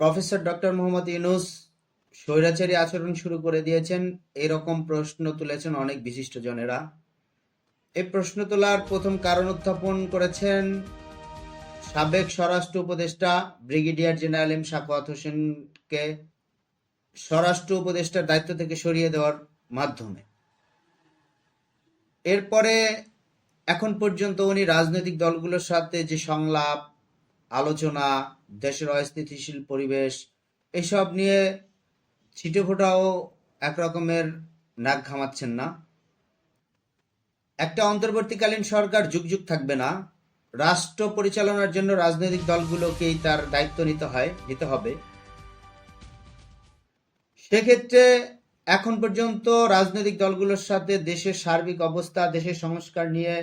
Professor doctor Mohammad Yunus স্বৈরাচারী আচরণ শুরু করে দিয়েছেন। এরকম প্রশ্ন তুলেছেন অনেক বিশিষ্টজনেরা এই প্রশ্ন তোলার প্রথম কারণ উত্থাপন করেছেন সাবেক স্বরাষ্ট্র উপদেষ্টা ব্রিগেডিয়ার জেনারেল এম সাকওয়াত হোসেনকে স্বরাষ্ট্র উপদেষ্টার দায়িত্ব থেকে সরিয়ে দেওয়ার মাধ্যমে। এরপরে এখন পর্যন্ত উনি রাজনৈতিক দলগুলোর সাথে যে সংলাপ আলোচনা, দেশের অস্থিতিশীল পরিবেশ, এসব নিয়ে ছিটে ফোটাও একরকমের নাক ঘামাচ্ছেন না। একটা অন্তর্বর্তীকালীন সরকার যুগ যুগ থাকবে না। রাষ্ট্র পরিচালনার জন্য রাজনৈতিক দলগুলোকেই তার দায়িত্ব নিতে হয়, নিতে হবে। সেক্ষেত্রে এখন পর্যন্ত রাজনৈতিক দলগুলোর সাথে দেশের সার্বিক অবস্থা, দেশের সংস্কার নিয়ে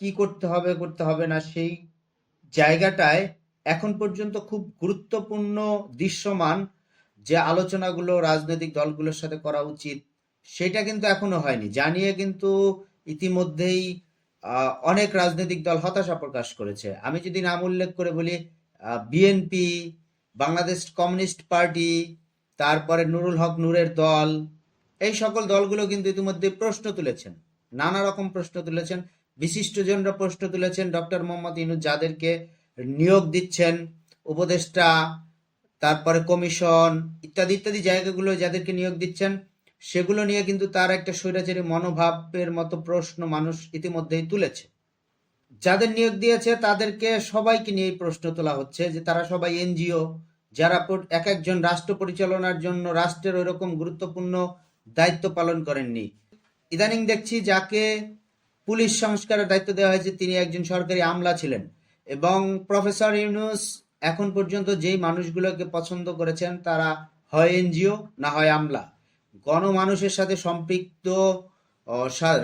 কি করতে হবে করতে হবে না, সেই জায়গাটায় এখন পর্যন্ত খুব গুরুত্বপূর্ণ দৃশ্যমান যে আলোচনাগুলো রাজনৈতিক দলগুলোর সাথে করা উচিত, সেটা কিন্তু এখনও হয়নি। জানিয়ে কিন্তু ইতিমধ্যেই অনেক রাজনৈতিক দল হতাশা প্রকাশ করেছে। আমি যদি নাম উল্লেখ করে বলি বিএনপি বাংলাদেশ কমিউনিস্ট পার্টি, তারপরে নুরুল হক নূরের দল, এই সকল দলগুলো কিন্তু ইতিমধ্যে প্রশ্ন তুলেছেন। নানা রকম প্রশ্ন তুলেছেন। বিশিষ্টজনরা প্রশ্ন তুলেছেন ডক্টর মোহাম্মদ ইনুজ যাদেরকে নিয়োগ দিচ্ছেন, উপদেষ্টা, তারপরে কমিশন ইত্যাদি ইত্যাদি জায়গাগুলো যাদেরকে নিয়োগ দিচ্ছেন, সেগুলো নিয়ে কিন্তু তার একটা স্বৈরাচারী মনোভাবের মতো প্রশ্ন মানুষ ইতিমধ্যেই তুলেছে। যাদের নিয়োগ দিয়েছে তাদেরকে সবাইকে নিয়ে প্রশ্ন তোলা হচ্ছে যে তারা সবাই এনজিও, যারা এক একজন রাষ্ট্র পরিচালনার জন্য রাষ্ট্রের ওইরকম গুরুত্বপূর্ণ দায়িত্ব পালন করেননি। ইদানিং দেখছি যাকে পুলিশ সংস্কারের দায়িত্ব দেওয়া হয়েছে, তিনি একজন সরকারি আমলা ছিলেন। এবং প্রফেসর ইউনুস এখন পর্যন্ত যেই মানুষগুলোকে পছন্দ করেছেন, তারা হয় এনজিও না হয় আমলা। গণমানুষের সাথে সম্পৃক্ত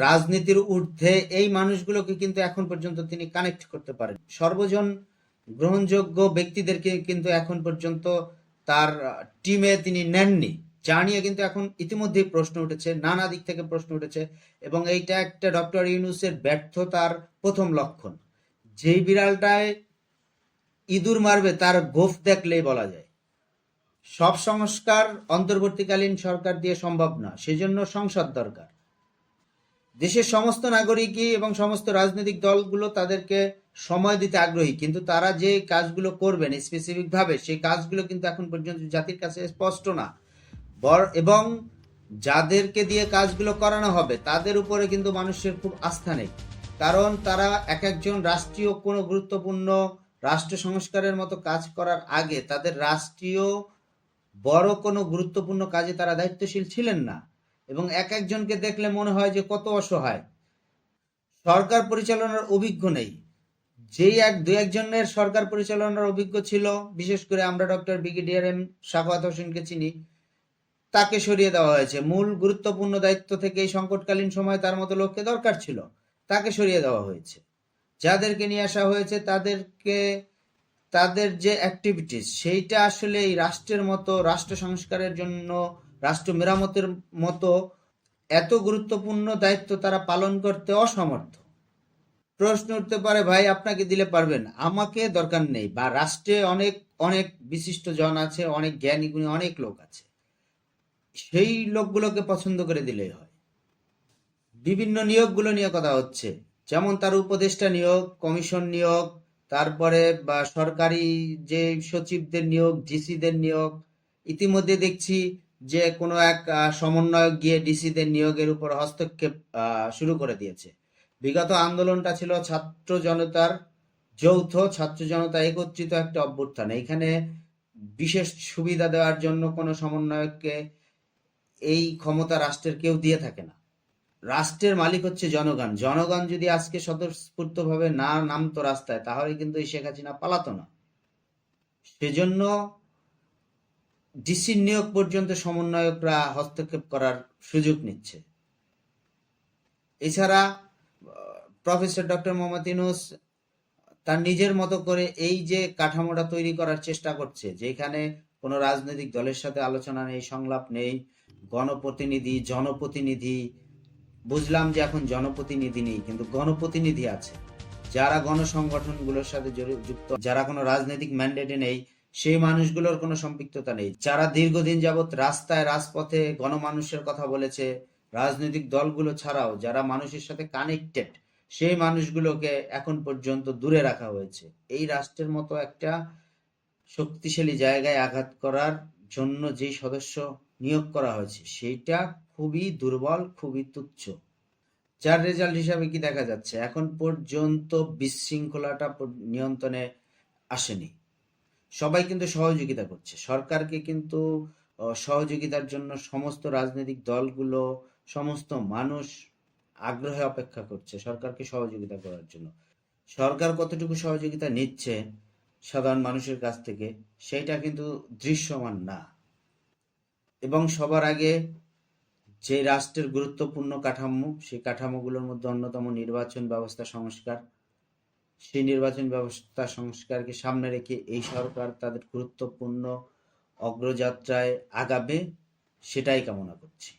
রাজনীতির ঊর্ধ্বে এই মানুষগুলোকে কিন্তু এখন পর্যন্ত তিনি কানেক্ট করতে পারেন। সর্বজন গ্রহণযোগ্য ব্যক্তিদেরকে কিন্তু এখন পর্যন্ত তার, টিমে তিনি নেননি। যা নিয়ে কিন্তু এখন ইতিমধ্যেই প্রশ্ন উঠেছে, নানা দিক থেকে প্রশ্ন উঠেছে এবং এইটা একটা ডক্টর ইউনুসের ব্যর্থতার প্রথম লক্ষণ। যেই বিড়ালটায় ইঁদুর মারবে তার গোফ দেখলেই বলা যায়। সব সংস্কার অন্তর্বর্তীকালীন সরকার দিয়ে সম্ভব না, সেজন্য সংসদ দরকার। দেশের সমস্ত নাগরিকই এবং সমস্ত রাজনৈতিক দলগুলো তাদেরকে সময় দিতে আগ্রহী, কিন্তু তারা যে কাজগুলো করবেন স্পেসিফিক ভাবে, সেই কাজগুলো কিন্তু এখন পর্যন্ত জাতির কাছে স্পষ্ট না। এবং যাদেরকে দিয়ে কাজগুলো করানো হবে, তাদের উপরে কিন্তু মানুষের খুব আস্থা নেই। কারণ তারা এক একজন রাষ্ট্রীয় কোনো গুরুত্বপূর্ণ রাষ্ট্র সংস্কারের মতো কাজ করার আগে তাদের রাষ্ট্রীয় বড় কোনো গুরুত্বপূর্ণ কাজে তারা দায়িত্বশীল ছিলেন না। এবং এক একজনকে দেখলে মনে হয় যে কত অসহায়। সরকার পরিচালনার অভিজ্ঞ নেই। যেই এক, দু একজনের সরকার পরিচালনার অভিজ্ঞ ছিল, বিশেষ করে আমরা ডক্টর ব্রিগেডিয়ার এম সাখাওয়াত হোসেনকে চিনি তাকে সরিয়ে দেওয়া হয়েছে। মূল গুরুত্বপূর্ণ দায়িত্ব থেকে এই সংকটকালীন সময় তার মতো লোককে দরকার ছিল। তাকে সরিয়ে দেওয়া হয়েছে। যাদেরকে নিয়ে আসা হয়েছে, তাদেরকে, তাদের যে অ্যাক্টিভিটিস সেইটা আসলে এই রাষ্ট্রের মতো, রাষ্ট্র সংস্কারের জন্য, রাষ্ট্র মেরামতের মতো এত গুরুত্বপূর্ণ দায়িত্ব তারা পালন করতে অসমর্থ। প্রশ্ন উঠতে পারে, ভাই, আপনাকে দিলে পারবেন? আমাকে দরকার নেই। বা, রাষ্ট্রে অনেক অনেক বিশিষ্ট জন আছে, অনেক জ্ঞানী গুণী অনেক লোক আছে। সেই লোকগুলোকে পছন্দ করে দিলেই হয়। বিভিন্ন নিয়োগগুলো নিয়ে কথা হচ্ছে। যেমন তার উপদেষ্টা নিয়োগ, কমিশন নিয়োগ, তারপরে বা সরকারি যে সচিবদের নিয়োগ, ডিসিদের নিয়োগ। ইতিমধ্যে দেখছি যে কোনো এক সমন্বয়ক গিয়ে ডিসিদের নিয়োগের উপর হস্তক্ষেপ শুরু করে দিয়েছে। বিগত আন্দোলনটা ছিল ছাত্র জনতার যৌথ, ছাত্র জনতা একত্রিত একটা অভ্যুত্থান। এখানে বিশেষ সুবিধা দেওয়ার জন্য কোনো সমন্বয়ককে এই ক্ষমতা রাষ্ট্রের কেউ দিয়ে থাকে না। রাষ্ট্রের মালিক হচ্ছে জনগণ। জনগণ যদি আজকে স্বতঃস্ফূর্ত ভাবে না নামতো রাস্তায়, তাহলে কিন্তু এই শেখ হাসিনা পালাতো না। সেজন্য ডিসির নিয়োগ পর্যন্ত সমন্বয়করা হস্তক্ষেপ করার সুযোগ নিচ্ছে। এছাড়া প্রফেসর ডক্টর মোহাম্মদ ইউনুস তার নিজের মতো করে এই যে কাঠামোটা তৈরি করার চেষ্টা করছে, যেখানে কোনো রাজনৈতিক দলের সাথে আলোচনা নেই, সংলাপ নেই গণপ্রতিনিধি, জনপ্রতিনিধি, বুঝলাম যে এখন জনপ্রতিনিধি নেই, কিন্তু গণপ্রতিনিধি আছে। যারা গণসংগঠনগুলোর সাথে যুক্ত, যারা কোনো রাজনৈতিক ম্যান্ডেটে নেই, সেই মানুষগুলোর কোনো সম্পৃক্ততা নেই। যারা দীর্ঘদিন যাবৎ রাস্তায়, রাজপথে গণমানুষের কথা বলেছে, রাজনৈতিক দলগুলো ছাড়াও যারা মানুষের সাথে কানেক্টেড সেই মানুষগুলোকে এখন পর্যন্ত দূরে রাখা হয়েছে। এই রাষ্ট্রের মতো একটা শক্তিশালী জায়গায় আঘাত করার জন্য যে সদস্য নিয়োগ করা হয়েছে। সেইটা খুবই দুর্বল, খুবই তুচ্ছ। যার রেজাল্ট হিসাবে কি দেখা যাচ্ছে? এখন পর্যন্ত বিশৃঙ্খলাটা নিয়ন্ত্রণে আসেনি। সবাই কিন্তু সহযোগিতা করছে। সরকারকে কিন্তু সহযোগিতার জন্য সমস্ত রাজনৈতিক দলগুলো, সমস্ত মানুষ আগ্রহে অপেক্ষা করছে সরকারকে সহযোগিতা করার জন্য। সরকার কতটুকু সহযোগিতা নিচ্ছে সাধারণ মানুষের কাছ থেকে সেটা কিন্তু দৃশ্যমান না। এবং সবার আগে যে রাষ্ট্রের গুরুত্বপূর্ণ কাঠামো, সেই কাঠামোগুলোর মধ্যে অন্যতম নির্বাচন ব্যবস্থা সংস্কার, সেই নির্বাচন ব্যবস্থা সংস্কারকে সামনে রেখে এই সরকার তাদের গুরুত্বপূর্ণ অগ্রযাত্রায় আগাবে, সেটাই কামনা করছি।